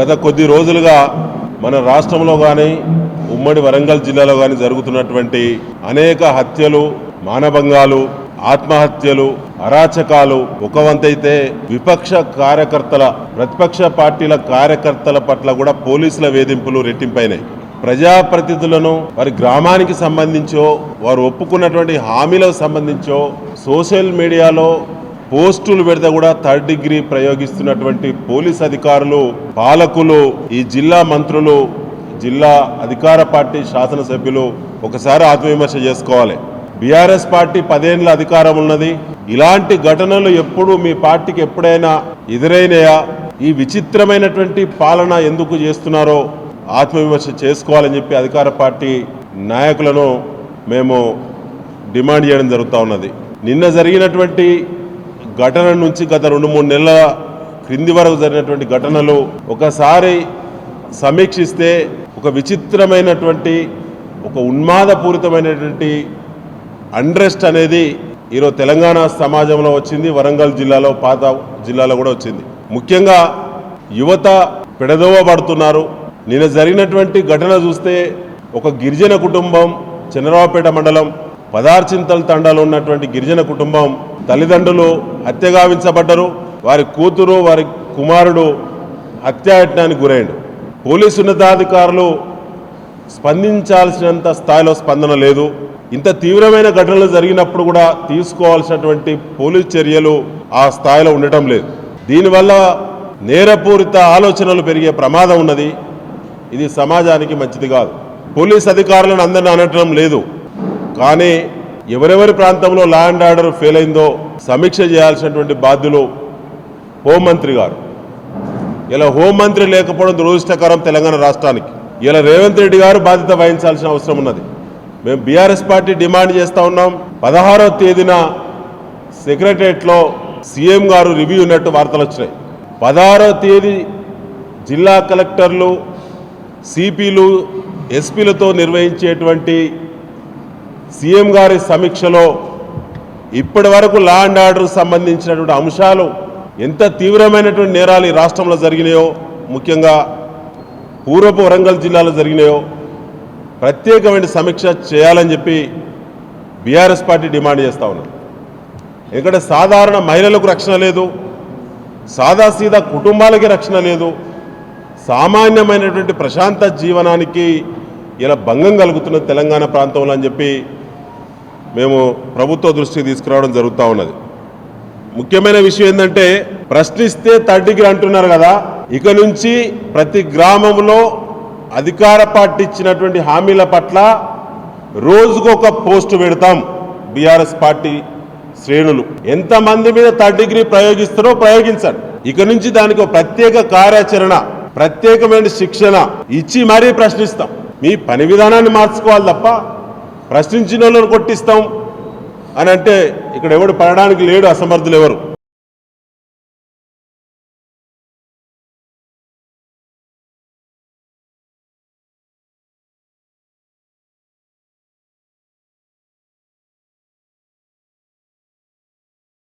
గత కొద్ది రోజులుగా మన రాష్ట్రంలో కానీ ఉమ్మడి వరంగల్ జిల్లాలో కానీ జరుగుతున్నటువంటి అనేక హత్యలు మానభంగాలు ఆత్మహత్యలు అరాచకాలు ఒక వంతైతే విపక్ష కార్యకర్తల ప్రతిపక్ష పార్టీల కార్యకర్తల పట్ల కూడా పోలీసుల వేధింపులు రెట్టింపైనాయి. ప్రజాప్రతినిధులను వారి గ్రామానికి సంబంధించో వారు ఒప్పుకున్నటువంటి హామీలకు సంబంధించో సోషల్ మీడియాలో పోస్టులు పెడితే కూడా థర్డ్ డిగ్రీ ప్రయోగిస్తున్నటువంటి పోలీస్ అధికారులు పాలకులు ఈ జిల్లా మంత్రులు జిల్లా అధికార పార్టీ శాసనసభ్యులు ఒకసారి ఆత్మవిమర్శ చేసుకోవాలి. బీఆర్ఎస్ పార్టీ పదేళ్ళ అధికారం ఉన్నది. ఇలాంటి ఘటనలు ఎప్పుడు మీ పార్టీకి ఎప్పుడైనా ఎదురైనాయా? ఈ విచిత్రమైనటువంటి పాలన ఎందుకు చేస్తున్నారో ఆత్మవిమర్శ చేసుకోవాలని చెప్పి అధికార పార్టీ నాయకులను మేము డిమాండ్ చేయడం జరుగుతూ ఉన్నది. నిన్న జరిగినటువంటి ఘటన నుంచి గత రెండు మూడు నెలల క్రింది వరకు జరిగినటువంటి ఘటనలు ఒకసారి సమీక్షిస్తే ఒక విచిత్రమైనటువంటి ఒక ఉన్మాదపూరితమైనటువంటి అండ్రెస్ట్ అనేది ఈరోజు తెలంగాణ సమాజంలో వచ్చింది వరంగల్ జిల్లాలో పాత జిల్లాలో కూడా వచ్చింది. ముఖ్యంగా యువత పెడదోవబడుతున్నారు నిన్న జరిగినటువంటి ఘటన చూస్తే ఒక గిరిజన కుటుంబం చంద్రరావుపేట మండలం పదార్చింతల తండాలో ఉన్నటువంటి గిరిజన కుటుంబం తల్లిదండ్రులు హత్యగావించబడ్డరు వారి కూతురు వారి కుమారుడు హత్యాయత్నానికి గురైండు. పోలీసు ఉన్నతాధికారులు స్పందించాల్సినంత స్థాయిలో స్పందన లేదు. ఇంత తీవ్రమైన ఘటనలు జరిగినప్పుడు కూడా తీసుకోవాల్సినటువంటి పోలీస్ చర్యలు ఆ స్థాయిలో ఉండటం లేదు. దీనివల్ల నేరపూరిత ఆలోచనలు పెరిగే ప్రమాదం ఉన్నది. ఇది సమాజానికి మంచిది కాదు. పోలీస్ అధికారులను అందరిని అనటం లేదు. కానీ ఎవరెవరి ప్రాంతంలో లా అండ్ ఆర్డర్ ఫెయిల్ అయిందో సమీక్ష చేయాల్సినటువంటి బాధ్యులు హోంమంత్రి గారు. ఇలా హోంమంత్రి లేకపోవడం దురదృష్టకరం తెలంగాణ రాష్ట్రానికి. ఇలా రేవంత్ రెడ్డి గారు బాధ్యత వహించాల్సిన అవసరం ఉన్నది. మేము బీఆర్ఎస్ పార్టీ డిమాండ్ చేస్తూ ఉన్నాం. పదహారో తేదీన సెక్రటరియట్లో సీఎం గారు రివ్యూ ఉన్నట్టు వార్తలు వచ్చినాయి. పదహారో తేదీ జిల్లా కలెక్టర్లు సిపిలు ఎస్పీలతో నిర్వహించేటువంటి సీఎం గారి సమీక్షలో ఇప్పటి వరకు లా అండ్ ఆర్డర్ సంబంధించినటువంటి అంశాలు ఎంత తీవ్రమైనటువంటి నేరాలు ఈ రాష్ట్రంలో జరిగినాయో ముఖ్యంగా పూర్వపు వరంగల్ జిల్లాలో జరిగినాయో ప్రత్యేకమైన సమీక్ష చేయాలని చెప్పి బీఆర్ఎస్ పార్టీ డిమాండ్ చేస్తూ ఉన్నారు ఎందుకంటే సాధారణ మహిళలకు రక్షణ లేదు సాదాసీదా కుటుంబాలకి రక్షణ లేదు సామాన్యమైనటువంటి ప్రశాంత జీవనానికి ఇలా భంగం కలుగుతున్న తెలంగాణ ప్రాంతంలో అని చెప్పి మేము ప్రభుత్వ దృష్టికి తీసుకురావడం జరుగుతూ ఉన్నది. ముఖ్యమైన విషయం ఏంటంటే ప్రశ్నిస్తే థర్డ్ డిగ్రీ అంటున్నారు కదా ఇక నుంచి ప్రతి గ్రామంలో అధికార పార్టీ ఇచ్చినటువంటి హామీల పట్ల రోజుకొక పోస్టు పెడతాం బీఆర్ఎస్ పార్టీ శ్రేణులు. ఎంతమంది మీద థర్డ్ డిగ్రీ ప్రయోగిస్తారో ప్రయోగించండి ఇక నుంచి దానికి ఒక ప్రత్యేక కార్యాచరణ ప్రత్యేకమైన శిక్షణ ఇచ్చి మరీ ప్రశ్నిస్తాం. మీ పని విధానాన్ని మార్చుకోవాలి తప్ప ప్రశ్నించిన వాళ్ళని కొట్టిస్తాం అని అంటే ఇక్కడ ఎవడు పడడానికి లేడు అసమర్థులు ఎవరు?